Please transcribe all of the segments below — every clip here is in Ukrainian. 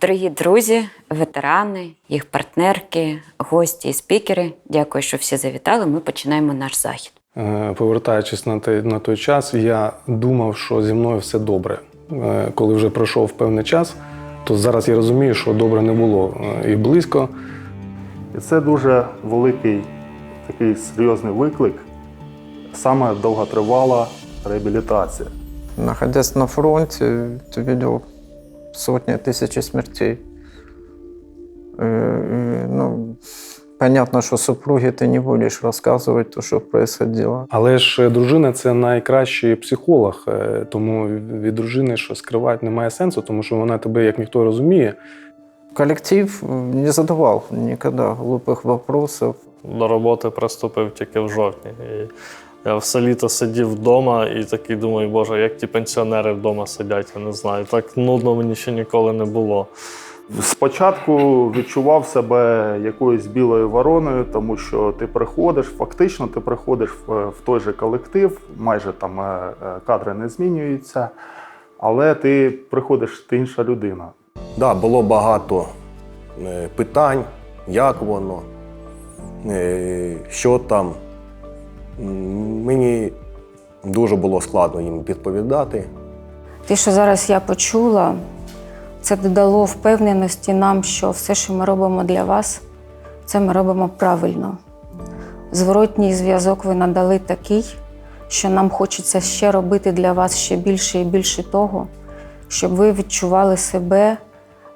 Дорогі друзі, ветерани, їх партнерки, гості і спікери. Дякую, що всі завітали. Ми починаємо наш захід. Е, Повертаючись на той, на той час, я думав, що зі мною все добре. Е, Коли вже пройшов певний час, то зараз я розумію, що добре не було е, і близько. І це дуже великий такий серйозний виклик, саме довготривала реабілітація. Находясь на фронте, ты видел сотни, тысячи смертей. И, и, ну, понятно, что супруге ты не будешь рассказывать то, что происходило. Але ж е, дружина це найкращий психолог, е, тому від дружини що скривати немає сенсу, тому що вона тебе як ніхто розуміє. Коллектив не задавал никогда глупых вопросов. До роботи приступив тільки в жовтні. І я все літо сидів вдома і такий думаю, боже, як ті пенсіонери вдома сидять, я не знаю. Так нудно мені ще ніколи не було. Спочатку відчував себе якоюсь білою вороною, тому що ти приходиш, фактично ти приходиш в, в той же колектив, майже там е, е, кадри не змінюються, але ти приходиш, ти інша людина. Да, було багато е, питань, як воно, що там. Мені дуже було складно їм відповідати. Те, що зараз я почула, це додало впевненості нам, що все, що ми робимо для вас, це ми робимо правильно. Зворотній зв'язок ви надали такий, що нам хочеться ще робити для вас ще більше і більше того, щоб ви відчували себе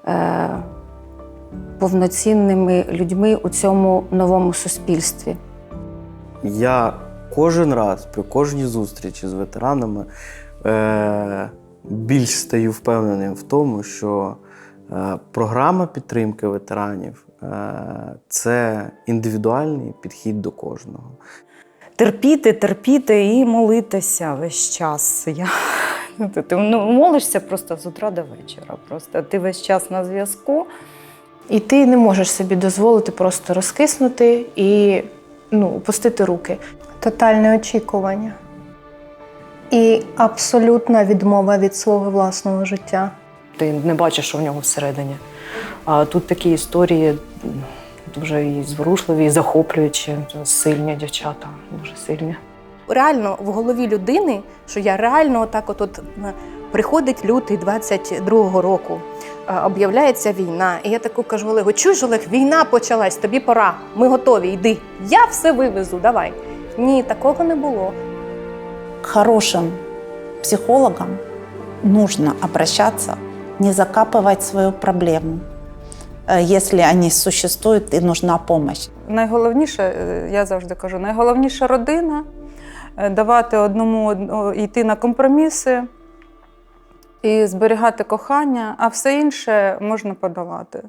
е, повноцінними людьми у цьому новому суспільстві. Я кожен раз при кожній зустрічі з ветеранами е, більш стаю впевненим в тому, що е, програма підтримки ветеранів е, це індивідуальний підхід до кожного. терпіти, терпіти і молитися весь час. Я, ти, ти ну, молишся просто з утра до вечора. Просто ти весь час на зв'язку. І ти не можеш собі дозволити просто розкиснути і ну, опустити руки. Тотальне очікування і абсолютна відмова від свого власного життя. Ти не бачиш, що в нього всередині. А тут такі історії дуже і зворушливі, і захоплюючі, сильні дівчата, дуже сильні. Реально в голові людини, що я реально отак от, от приходить лютий 22-го року, об'являється війна. І я таку кажу Олегу, чуєш, Олег, війна почалась, тобі пора, ми готові, йди. Я все вивезу, давай. Ні, такого не було. Хорошим психологам нужно обращаться, не закапывать свою проблему, э, если они существуют и нужна помощь. Найголовніше, е, я завжди кажу, найголовніше родина, е, давати одному од- йти на компроміси і зберігати кохання, а все інше можна подолати.